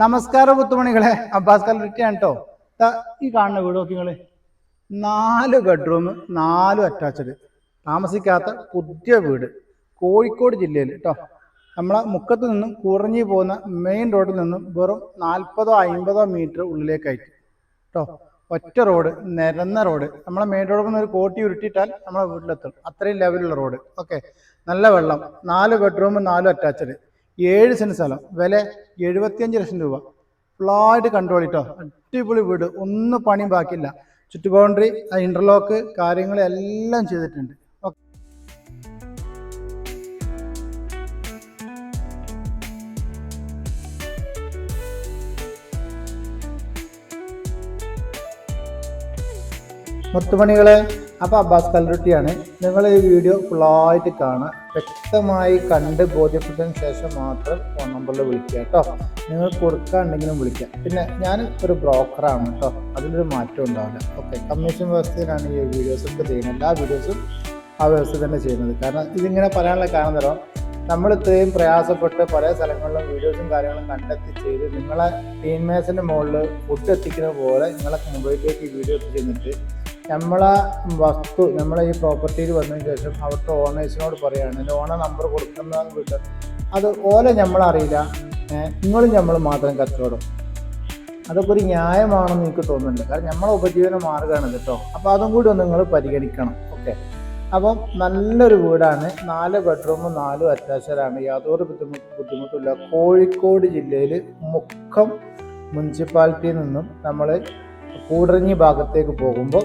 നമസ്കാരം പുത്തുമണികളെ അബ്ബാസ് കലറിറ്റിയാണ് കേട്ടോ ഈ കാണുന്ന വീട് നോക്കി നിങ്ങൾ. നാല് ബെഡ്റൂം നാലും അറ്റാച്ച്ഡ് താമസിക്കാത്ത പുതിയ വീട്. കോഴിക്കോട് ജില്ലയിൽ കേട്ടോ നമ്മളെ മുക്കത്ത് നിന്നും കുറഞ്ഞു പോകുന്ന മെയിൻ റോഡിൽ നിന്നും വെറും നാൽപ്പതോ അമ്പതോ മീറ്റർ ഉള്ളിലേക്കായിട്ട്. കേട്ടോ ഒറ്റ റോഡ് നിരന്ന റോഡ് നമ്മളെ മെയിൻ റോഡിൽ നിന്ന് ഒരു കോട്ടി ഉരുട്ടിയിട്ടാൽ നമ്മളെ വീട്ടിലെത്തും. അത്രയും ലെവലുള്ള റോഡ് ഓക്കെ. നല്ല വെള്ളം. നാല് ബെഡ്റൂം നാലും അറ്റാച്ച്ഡ് ഏഴ് സെന്റ് സ്ഥലം. വില എഴുപത്തിയഞ്ച് ലക്ഷം രൂപ. ഫുള്ളായിട്ട് കൺട്രോൾ ഇട്ടോ അടിപൊളി വീട്. ഒന്നും പണിയും ബാക്കിയില്ല. ചുറ്റു ബൗണ്ടറി ഇന്റർലോക്ക് കാര്യങ്ങൾ എല്ലാം ചെയ്തിട്ടുണ്ട്. മുത്തുമണികളെ അപ്പോൾ അബ്ബാസ് കല്ലറുട്ടിയാണ് നിങ്ങൾ ഈ വീഡിയോ ഫുള്ളായിട്ട് കാണുക വ്യക്തമായി കണ്ട് ബോധ്യപ്പെട്ടതിന് ശേഷം മാത്രം ഫോൺ നമ്പറിൽ വിളിക്കുക കേട്ടോ. നിങ്ങൾ കൊടുക്കാണ്ടെങ്കിലും വിളിക്കാം പിന്നെ ഞാൻ ഒരു ബ്രോക്കറാണ് കേട്ടോ. അതിലൊരു മാറ്റം ഉണ്ടാവില്ല. ഓക്കെ കമ്മീഷൻ വ്യവസ്ഥയിലാണ് ഈ വീഡിയോസൊക്കെ ചെയ്യുന്നത്. എല്ലാ വീഡിയോസും ആ വ്യവസ്ഥ തന്നെ ചെയ്യുന്നത്. കാരണം ഇതിങ്ങനെ പറയാനുള്ള കാരണം തരാം നമ്മൾ ഇത്രയും പ്രയാസപ്പെട്ട് പല സ്ഥലങ്ങളിലും വീഡിയോസും കാര്യങ്ങളും കണ്ടെത്തി ചെയ്ത് നിങ്ങളെ ടീൻമേസിന്റെ മുകളിൽ ഫുഡ് എത്തിക്കുന്ന പോലെ നിങ്ങളെ മൊബൈലിലേക്ക് വീഡിയോ എത്തിച്ചെന്നിട്ട് നമ്മളെ വസ്തു നമ്മളെ ഈ പ്രോപ്പർട്ടിയിൽ വന്നതിന് ശേഷം അവിടുത്തെ ഓണേഴ്സിനോട് പറയുകയാണ് ഓണർ നമ്പർ കൊടുക്കുന്ന വീട്ട് അത് ഓലെ നമ്മളറിയില്ല നിങ്ങളും നമ്മൾ മാത്രം കച്ചവടം. അതൊക്കെ ഒരു ന്യായമാണെന്ന് എനിക്ക് തോന്നുന്നുണ്ട്. കാരണം നമ്മളെ ഉപജീവന മാർഗമാണ് കേട്ടോ. അപ്പോൾ അതും കൂടി ഒന്ന് നിങ്ങൾ പരിഗണിക്കണം. ഓക്കെ. അപ്പം നല്ലൊരു വീടാണ്. നാല് ബെഡ്റൂമും നാലും അറ്റാച്ചഡാണ് യാതൊരു ബുദ്ധിമുട്ട് ബുദ്ധിമുട്ടില്ല കോഴിക്കോട് ജില്ലയിൽ മുക്കം മുനിസിപ്പാലിറ്റിയിൽ നിന്നും നമ്മൾ കൂടരഞ്ഞി ഭാഗത്തേക്ക് പോകുമ്പോൾ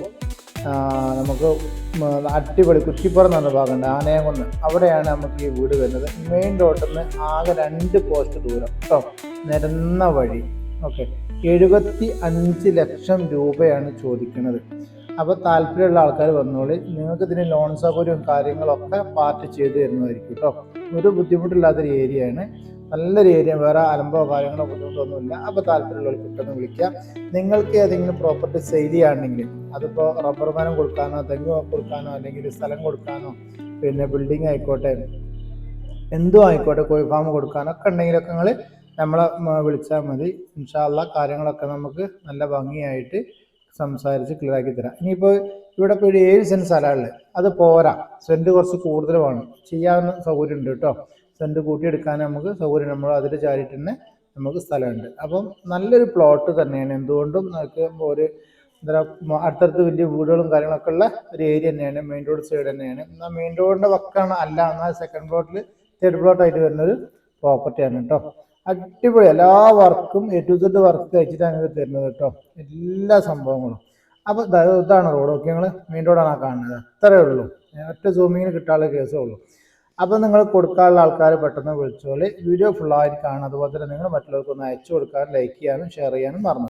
നമുക്ക് അട്ടിപൊളി കുറ്റിപ്പുറം എന്ന് പറഞ്ഞ ഭാഗമുണ്ട് ആനയംകുന്ന്. അവിടെയാണ് നമുക്ക് ഈ വീട് വരുന്നത്. മെയിൻ റോഡിൽ നിന്ന് ആകെ രണ്ട് പോസ്റ്റ് ദൂരം കേട്ടോ നിരന്ന വഴി. ഓക്കെ എഴുപത്തി അഞ്ച് ലക്ഷം രൂപയാണ് ചോദിക്കുന്നത്. അപ്പോൾ താല്പര്യമുള്ള ആൾക്കാർ വന്നോളി. നിങ്ങൾക്ക് ഇതിന് ലോൺ സൗകര്യവും കാര്യങ്ങളൊക്കെ പാർട്ടി ചെയ്ത് തരുന്നതായിരിക്കും കേട്ടോ ഒരു ബുദ്ധിമുട്ടില്ലാത്തൊരു ഏരിയയാണ് നല്ലൊരു ഏരിയ വേറെ അലമ്പോ കാര്യങ്ങളോ ബുദ്ധിമുട്ടൊന്നുമില്ല. അപ്പോൾ താല്പര്യമുള്ളവർ പെട്ടെന്ന് വിളിക്കുക നിങ്ങൾക്ക് ഏതെങ്കിലും പ്രോപ്പർട്ടി സെയിൽ ചെയ്യുകയാണെങ്കിൽ അതിപ്പോൾ റബ്ബർ മരം കൊടുക്കാനോ തെങ്ങ് കൊടുക്കാനോ അല്ലെങ്കിൽ സ്ഥലം കൊടുക്കാനോ പിന്നെ ബിൽഡിംഗ് ആയിക്കോട്ടെ എന്തും ആയിക്കോട്ടെ കോഴി ഫാം കൊടുക്കാനോ ഒക്കെ ഉണ്ടെങ്കിലൊക്കെ നിങ്ങൾ നമ്മളെ വിളിച്ചാൽ മതി. ഇൻഷാല്ല കാര്യങ്ങളൊക്കെ നമുക്ക് നല്ല ഭംഗിയായിട്ട് സംസാരിച്ച് ക്ലിയർ ആക്കി തരാം. ഇനിയിപ്പോൾ ഇവിടെ ഇപ്പോൾ ഒരു ഏഴ് സെന്റ് സ്ഥലമുള്ളത് അത് പോരാ. സെന്റ് കുറച്ച് കൂടുതൽ വേണം. ചെയ്യാവുന്ന സൗകര്യം ഉണ്ട് കേട്ടോ. സെന്റ് കൂട്ടിയെടുക്കാൻ നമുക്ക് സൗകര്യം നമ്മൾ അതിൽ ചാരിട്ട് തന്നെ നമുക്ക് സ്ഥലമുണ്ട് അപ്പം നല്ലൊരു പ്ലോട്ട് തന്നെയാണ്. എന്തുകൊണ്ടും നമുക്ക് ഒരു എന്താ അടുത്തടുത്ത് വലിയ വീടുകളും കാര്യങ്ങളൊക്കെ ഉള്ള ഒരു ഏരിയ തന്നെയാണ്. മെയിൻ റോഡ് സൈഡ് തന്നെയാണ്. എന്നാൽ മെയിൻ റോഡിന്റെ വക്കാണ് അല്ല എന്നാൽ സെക്കൻഡ് പ്ലോട്ടിൽ തേർഡ് പ്ലോട്ടായിട്ട് വരുന്നൊരു പ്രോപ്പർട്ടിയാണ് കേട്ടോ അടിപൊളി. എല്ലാ വർക്കും എ ടു സെഡ് വർക്ക് കഴിച്ചിട്ടാണ് ഇത് തരുന്നത് കേട്ടോ എല്ലാ സംഭവങ്ങളും. അപ്പോൾ ഇതാണ് റോഡ് ഓക്കെ ഞങ്ങൾ മെയിൻ റോഡാണ് കാണുന്നത്. അത്രയേ ഉള്ളൂ. ഒറ്റ സൂമിങ്ങിന് കിട്ടാനുള്ള കേസേ ഉള്ളൂ. അപ്പോൾ നിങ്ങൾ കൊടുക്കാനുള്ള ആൾക്കാർ പെട്ടെന്ന് വിളിച്ചോളി. വീഡിയോ ഫുള്ളായിട്ട് കാണുക അതുപോലെ തന്നെ നിങ്ങൾ മറ്റുള്ളവർക്കൊന്ന് അയച്ചു കൊടുക്കാനും ലൈക്ക് ചെയ്യാനും ഷെയർ ചെയ്യാനും മറന്നു